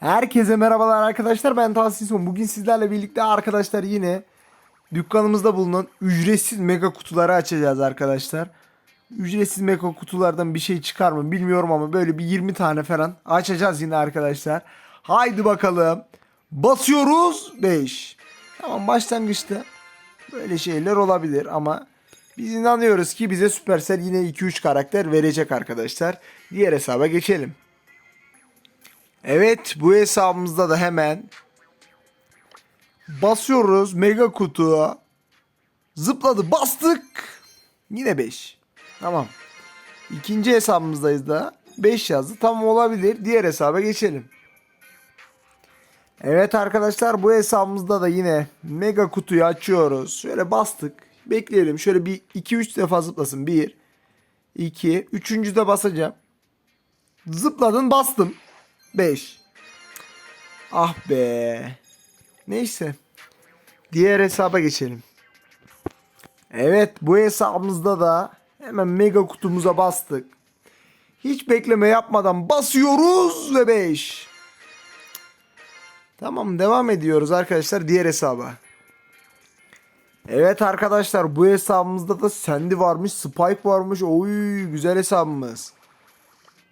Herkese merhabalar arkadaşlar ben Tahsin Bugün sizlerle birlikte arkadaşlar yine dükkanımızda bulunan ücretsiz mega kutuları açacağız arkadaşlar. Ücretsiz mega kutulardan bir şey çıkar mı bilmiyorum ama böyle bir 20 tane falan açacağız yine arkadaşlar. Haydi bakalım. Basıyoruz 5. Tamam başlangıçta böyle şeyler olabilir ama biz inanıyoruz ki bize Supercell yine 2-3 karakter verecek arkadaşlar. Diğer hesaba geçelim. Evet bu hesabımızda da hemen basıyoruz mega kutu. Zıpladı bastık. Yine 5. Tamam. İkinci hesabımızdayız da 5 yazdı. Tamam olabilir. Diğer hesaba geçelim. Evet arkadaşlar bu hesabımızda da yine mega kutuyu açıyoruz. Şöyle bastık. Bekleyelim. Şöyle bir 2-3 defa zıplasın. 1 2 Üçüncü de basacağım. Zıpladın bastım. 5. Ah be. Neyse. Diğer hesaba geçelim. Evet bu hesabımızda da hemen mega kutumuza bastık. Hiç bekleme yapmadan basıyoruz ve 5. Tamam devam ediyoruz arkadaşlar diğer hesaba. Evet arkadaşlar bu hesabımızda da Sandy varmış, Spike varmış. Oy güzel hesabımız.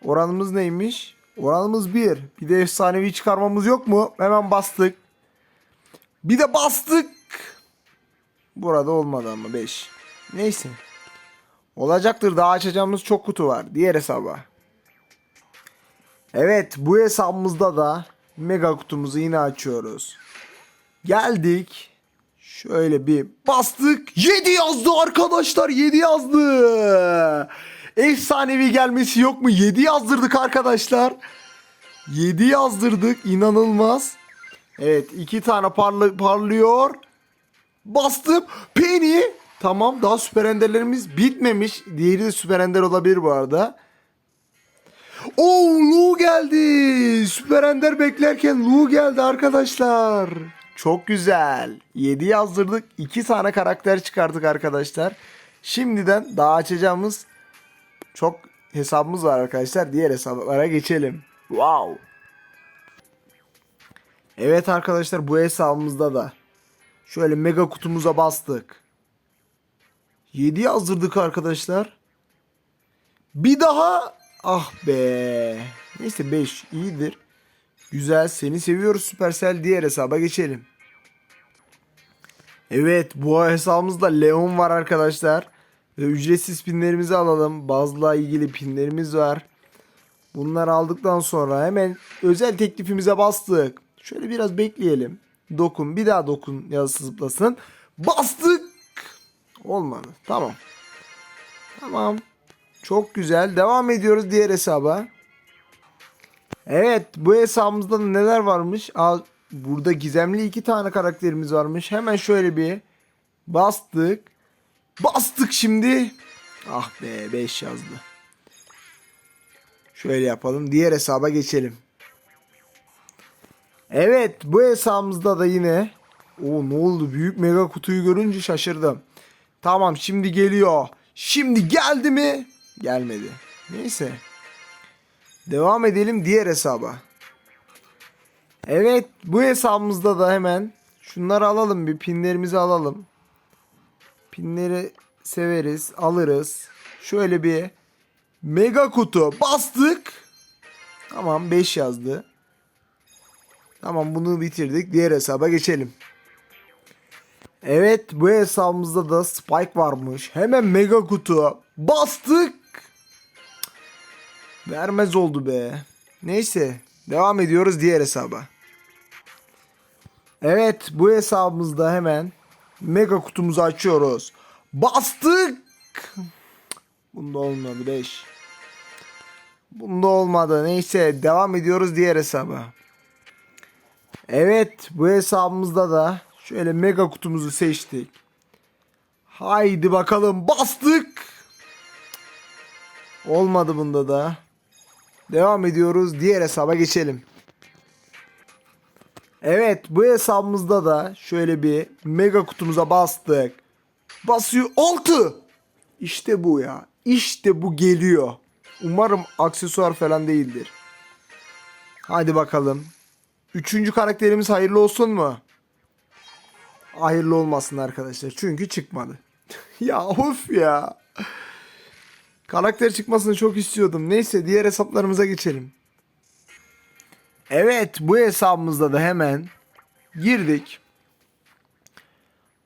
Oranımız neymiş? Oranımız 1. Bir de efsanevi çıkarmamız yok mu? Hemen bastık. Bir de bastık. Burada olmadı ama 5. Neyse. Olacaktır daha açacağımız çok kutu var. Diğer hesaba. Evet bu hesabımızda da mega kutumuzu yine açıyoruz. Geldik. Şöyle bir bastık. 7 yazdı arkadaşlar. 7 yazdı. Efsanevi gelmesi yok mu? 7 yazdırdık arkadaşlar. 7 yazdırdık. İnanılmaz. Evet iki tane parlı, parlıyor. Bastım. Penny. Tamam daha süper enderlerimiz bitmemiş. Diğeri de süper ender olabilir bu arada. Oo Lu geldi. Süper ender beklerken Lu geldi arkadaşlar. Çok güzel. 7 yazdırdık. 2 tane karakter çıkardık arkadaşlar. Şimdiden daha açacağımız çok hesabımız var arkadaşlar. Diğer hesaplara geçelim. Wow. Evet arkadaşlar bu hesabımızda da şöyle mega kutumuza bastık. 7 yazdırdık arkadaşlar. Bir daha ah be. Neyse 5 iyidir. Güzel seni seviyoruz Supercell diğer hesaba geçelim. Evet bu hesabımızda Leon var arkadaşlar. Ve ücretsiz pinlerimizi alalım. Bazla ilgili pinlerimiz var. Bunları aldıktan sonra hemen özel teklifimize bastık. Şöyle biraz bekleyelim. Dokun bir daha dokun yazısı zıplasın. Bastık. Olmadı. Tamam. Tamam. Çok güzel. Devam ediyoruz diğer hesaba. Evet bu hesabımızda da neler varmış? Al, burada gizemli iki tane karakterimiz varmış. Hemen şöyle bir bastık. Bastık şimdi. Ah be 5 yazdı. Şöyle yapalım. Diğer hesaba geçelim. Evet bu hesabımızda da yine o ne oldu büyük mega kutuyu görünce şaşırdım. Tamam şimdi geliyor. Şimdi geldi mi? Gelmedi. Neyse. Devam edelim diğer hesaba. Evet bu hesabımızda da hemen şunları alalım bir pinlerimizi alalım. Pinleri severiz alırız. Şöyle bir mega kutu bastık. Tamam 5 yazdı. Tamam bunu bitirdik. Diğer hesaba geçelim. Evet bu hesabımızda da Spike varmış. Hemen mega kutu bastık. Vermez oldu be. Neyse devam ediyoruz diğer hesaba. Evet bu hesabımızda hemen mega kutumuzu açıyoruz. Bastık. Bunda olmadı 5. Bunda olmadı. Neyse devam ediyoruz diğer hesaba. Evet bu hesabımızda da şöyle mega kutumuzu seçtik. Haydi bakalım bastık. Olmadı bunda da. Devam ediyoruz. Diğer hesaba geçelim. Evet bu hesabımızda da şöyle bir mega kutumuza bastık. Basıyor 6. İşte bu ya. İşte bu geliyor. Umarım aksesuar falan değildir. Hadi bakalım. Üçüncü karakterimiz hayırlı olsun mu? Hayırlı olmasın arkadaşlar. Çünkü çıkmadı. ya of ya. Karakter çıkmasını çok istiyordum. Neyse diğer hesaplarımıza geçelim. Evet bu hesabımızda da hemen girdik.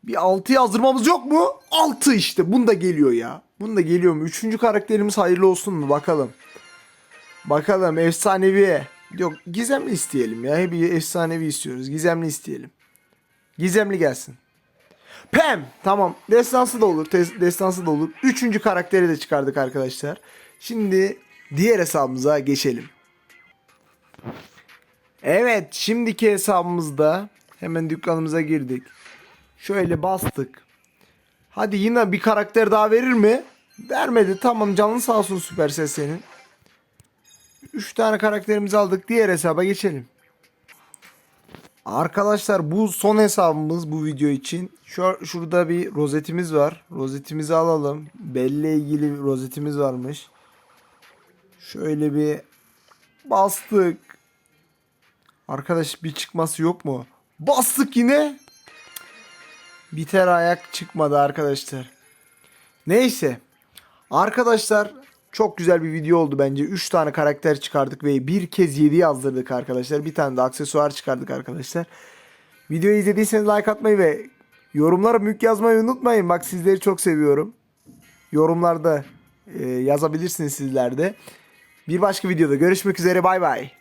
Bir 6 yazdırmamız yok mu? 6 işte. Bunda geliyor ya. Bunda geliyor mu? Üçüncü karakterimiz hayırlı olsun mu? Bakalım. Bakalım efsanevi. Yok gizemli isteyelim ya. Hep efsanevi istiyoruz. Gizemli isteyelim. Gizemli gelsin. Pem. Tamam. Destansı da olur. Destansı da olur. Üçüncü karakteri de çıkardık arkadaşlar. Şimdi diğer hesabımıza geçelim. Evet. Şimdiki hesabımızda hemen dükkanımıza girdik. Şöyle bastık. Hadi yine bir karakter daha verir mi? Vermedi. Tamam canın sağ olsun Süpersel senin. 3 tane karakterimizi aldık. Diğer hesaba geçelim. Arkadaşlar bu son hesabımız bu video için. Şu, şurada bir rozetimiz var. Rozetimizi alalım. Belle ilgili rozetimiz varmış. Şöyle bir bastık. Arkadaş bir çıkması yok mu? Bastık yine. Biter ayak çıkmadı arkadaşlar. Neyse. Arkadaşlar çok güzel bir video oldu bence. 3 tane karakter çıkardık ve bir kez 7 yazdırdık arkadaşlar. Bir tane de aksesuar çıkardık arkadaşlar. Videoyu izlediyseniz like atmayı ve yorumlara mük yazmayı unutmayın. Bak sizleri çok seviyorum. Yorumlarda e, yazabilirsiniz sizler de. Bir başka videoda görüşmek üzere bay bay.